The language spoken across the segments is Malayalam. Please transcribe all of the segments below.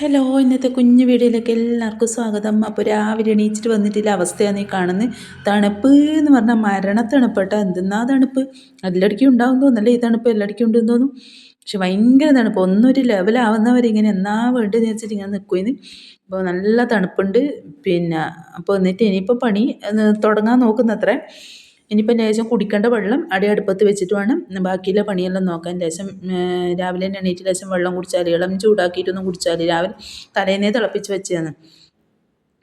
ഹലോ ഇന്നത്തെ കുഞ്ഞു വീഡിയോയിലേക്ക് എല്ലാവർക്കും സ്വാഗതം. അപ്പോൾ രാവിലെ എണീച്ചിട്ട് വന്നിട്ടില്ല. അവസ്ഥയാണ് നീ കാണുന്നത് തണുപ്പ് എന്ന് പറഞ്ഞാൽ മരണ മരണത്തണുപ്പട്ടോ. എന്തെന്നാ തണുപ്പ്? എല്ലായിടയ്ക്കും ഉണ്ടാവും തോന്നല്ലേ ഈ തണുപ്പ് എല്ലായിടയ്ക്കും ഉണ്ടെന്ന് തോന്നും പക്ഷെ ഭയങ്കര തണുപ്പ്. ഒന്നൊരു ലെവലാവുന്നവർ ഇങ്ങനെ എന്നാ വേണ്ടതെന്ന് വെച്ചിട്ട് ഇങ്ങനെ നിൽക്കുമെന്ന് അപ്പോൾ നല്ല തണുപ്പുണ്ട്. പിന്നെ അപ്പോൾ എന്നിട്ട് ഇനിയിപ്പോൾ പണി തുടങ്ങാൻ നോക്കുന്നത്രേ. ഇനിയിപ്പോൾ ലേശം കുടിക്കേണ്ട വെള്ളം അടി അടുപ്പത്ത് വെച്ചിട്ട് വേണം. ബാക്കിയുള്ള പണിയെല്ലാം നോക്കാൻ. ലേശം രാവിലെ എണീറ്റ് ലേശം വെള്ളം കുടിച്ചാൽ ഇളം ചൂടാക്കിയിട്ടൊന്നും കുടിച്ചാൽ രാവിലെ തലേന്നേ തിളപ്പിച്ച് വെച്ചതാണ്.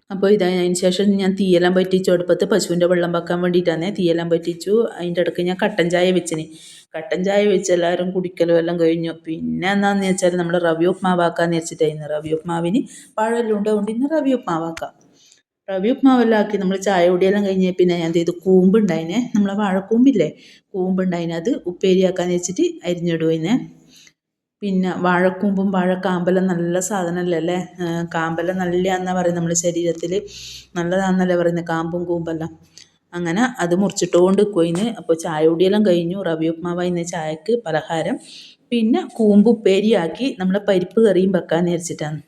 അപ്പോൾ ഇത് അതിന് ശേഷം ഞാൻ തീയെല്ലാം പറ്റിച്ചു. അടുപ്പത്ത് പശുവിന്റെ വെള്ളം വെക്കാൻ വേണ്ടിയിട്ടാണ് തീയെല്ലാം പറ്റിച്ചു. അതിന്റെ ഇടയ്ക്ക് ഞാൻ കട്ടൻ ചായ വെച്ചിന്. കട്ടൻ ചായ വെച്ച് എല്ലാവരും കുടിക്കലും എല്ലാം കഴിഞ്ഞു. പിന്നെ എന്താണെന്ന് വെച്ചാൽ നമ്മൾ റവി ഉപ്മാവാക്കാന്ന് വെച്ചിട്ടായിരുന്നു റവി ഉപ്മാവിന് പഴമെല്ലാം ഉണ്ട് അതുകൊണ്ട് ഇന്ന് റവി ഉപ്മാവാക്കാം. റവി നമ്മൾ ചായ കുടിയെല്ലാം കഴിഞ്ഞ് പിന്നെ ഞാൻ ചെയ്തു? കൂമ്പുണ്ടായിനെ. നമ്മളെ വാഴക്കൂമ്പില്ലേ? കൂമ്പുണ്ടായിനെ. അത് ഉപ്പേരിയാക്കാന്ന് വെച്ചിട്ട് അരിഞ്ഞിടുവിനെ പിന്നെ വാഴക്കൂമ്പും വാഴക്കാമ്പലം നല്ല സാധനമല്ലേ അല്ലേ? കാമ്പലം നല്ലതാണെന്നാണ് പറയുന്നത് നമ്മുടെ ശരീരത്തിൽ നല്ലതാണെന്നല്ലേ പറയുന്നത് കാമ്പും കൂമ്പെല്ലാം. അങ്ങനെ അത് മുറിച്ചിട്ടുകൊണ്ട് കൊയിന് അപ്പോൾ ചായ കുടിയെല്ലാം കഴിഞ്ഞു. റവി ഉപ്മാവായിന്ന് ചായക്ക് പലഹാരം. പിന്നെ കൂമ്പ് ഉപ്പേരിയാക്കി നമ്മളെ പരിപ്പ് കറിയും വെക്കാൻ വിചാരിച്ചിട്ടാണ്.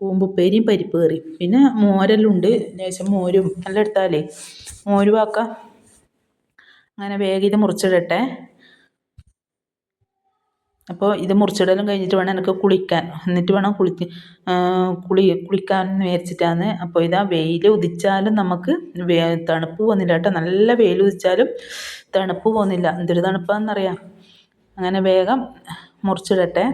കൂമ്പുപ്പേരിയും പരിപ്പ് കറിയും. പിന്നെ മോരെല്ലാം ഉണ്ട് ലേശം മോരും. എല്ലാം എടുത്താലേ മോരും ആക്കാം അങ്ങനെ വേഗം ഇത് മുറിച്ചിടട്ടെ. അപ്പോൾ ഇത് മുറിച്ചിടലും കഴിഞ്ഞിട്ട് വേണം എനിക്ക് കുളിക്കാൻ. എന്നിട്ട് വേണം കുളി കുളി കുളിക്കാൻ വിചാരിച്ചിട്ടാണ്. അപ്പോൾ ഇതാ വെയിൽ ഉദിച്ചാലും നമുക്ക് തണുപ്പ് പോകുന്നില്ല കേട്ടോ. നല്ല വെയിൽ ഉദിച്ചാലും തണുപ്പ് പോകുന്നില്ല എന്തൊരു തണുപ്പാണെന്നറിയാം അങ്ങനെ വേഗം മുറിച്ചിടട്ടെ.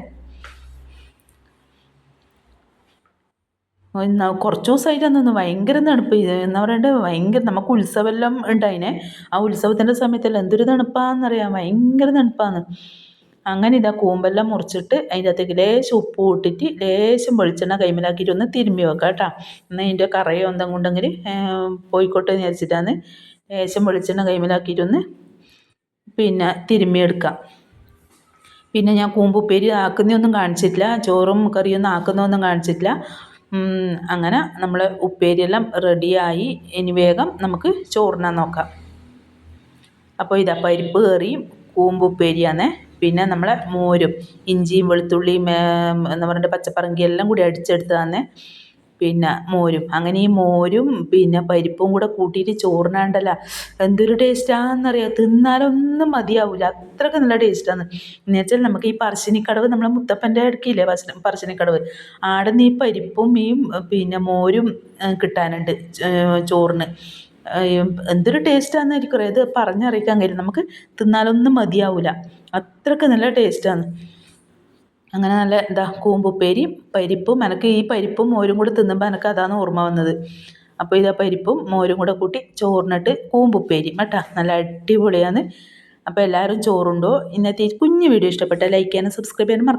കുറച്ച് ദിവസമായിട്ട് അന്നൊന്ന് ഭയങ്കര തണുപ്പ്. എന്ന് പറയേണ്ടത് ഭയങ്കര നമുക്ക് ഉത്സവമെല്ലാം ഉണ്ടായിനെ. ആ ഉത്സവത്തിന്റെ സമയത്തെല്ലാം എന്തൊരു തണുപ്പാണെന്നറിയാം ഭയങ്കര തണുപ്പാണ് അങ്ങനെ ഇതാ കൂമ്പെല്ലാം മുറിച്ചിട്ട് അതിന്റെ അകത്തേക്ക് ലേശം ഉപ്പ് കൂട്ടിയിട്ട് ലേശം വെളിച്ചെണ്ണ കൈമലാക്കിയിട്ട് ഒന്ന് തിരുമ്പി വെക്കാം കേട്ടോ എന്നാൽ അതിന്റെ കറയോ എന്തെങ്കിലും ഉണ്ടെങ്കിൽ പോയിക്കോട്ടെ എന്ന് വിചാരിച്ചിട്ടാണ് ലേശം വെളിച്ചെണ്ണ കൈമലാക്കിയിട്ടൊന്ന് പിന്നെ തിരുമ്മിയെടുക്കാം. പിന്നെ ഞാൻ കൂമ്പുപ്പേരി ആക്കുന്നൊന്നും കാണിച്ചിട്ടില്ല. ചോറും കറിയൊന്നും ആക്കുന്നൊന്നും കാണിച്ചിട്ടില്ല. അങ്ങനെ നമ്മൾ ഉപ്പേരിയെല്ലാം റെഡിയായി. ഇനി വേഗം നമുക്ക് ചോറിനാൻ നോക്കാം. അപ്പോൾ ഇതാ പരിപ്പ് കറിയും കൂമ്പുപ്പേരിയാണ് പിന്നെ നമ്മളെ മോരും ഇഞ്ചിയും വെളുത്തുള്ളിയും എന്താ പറയണ്ടേ പച്ചപ്പറങ്കിയെല്ലാം കൂടി അടിച്ചെടുത്തതാണ് പിന്നെ മോരും. അങ്ങനെ ഈ മോരും പിന്നെ പരിപ്പും കൂടെ കൂട്ടിയിട്ട് ചോറിനാണ്ടല്ല. എന്തൊരു ടേസ്റ്റാണെന്നറിയാം തിന്നാലൊന്നും മതിയാവില്ല അത്രയ്ക്ക് നല്ല ടേസ്റ്റാണ് എന്ന് വെച്ചാൽ നമുക്ക് ഈ പറശ്ശിനിക്കടവ് നമ്മളെ മുത്തപ്പന്റെ അടുക്കില്ലേ? പറശ്ശിനിക്കടവ്. ആടെ നിന്ന് ഈ പരിപ്പും ഈ പിന്നെ മോരും കിട്ടാനുണ്ട് ചോറിന്. എന്തൊരു ടേസ്റ്റാണെന്നായിരിക്കും അറിയാം? ഇത് പറഞ്ഞറിയിക്കാൻ കഴിയും നമുക്ക് തിന്നാലൊന്നും മതിയാവില്ല അത്രയ്ക്ക് നല്ല ടേസ്റ്റാണ് അങ്ങനെ നല്ല എന്താ കൂമ്പുപ്പേരിയും പരിപ്പും എനിക്ക് ഈ പരിപ്പും മോരും കൂടെ തിന്നുമ്പോൾ എനിക്ക് അതാണ് ഓർമ്മ വന്നത്. അപ്പോൾ ഇതാ പരിപ്പും മോരും കൂടെ കൂട്ടി ചോറിനിട്ട് കൂമ്പുപ്പേരിയും കേട്ടോ നല്ല അടിപൊളിയാണ്. അപ്പോൾ എല്ലാവരും ചോറുണ്ടോ? ഇന്നത്തെ ഈ കുഞ്ഞു വീഡിയോ ഇഷ്ടപ്പെട്ടാൽ ലൈക്ക് ചെയ്യാനും സബ്സ്ക്രൈബ് ചെയ്യാനും മറക്കാം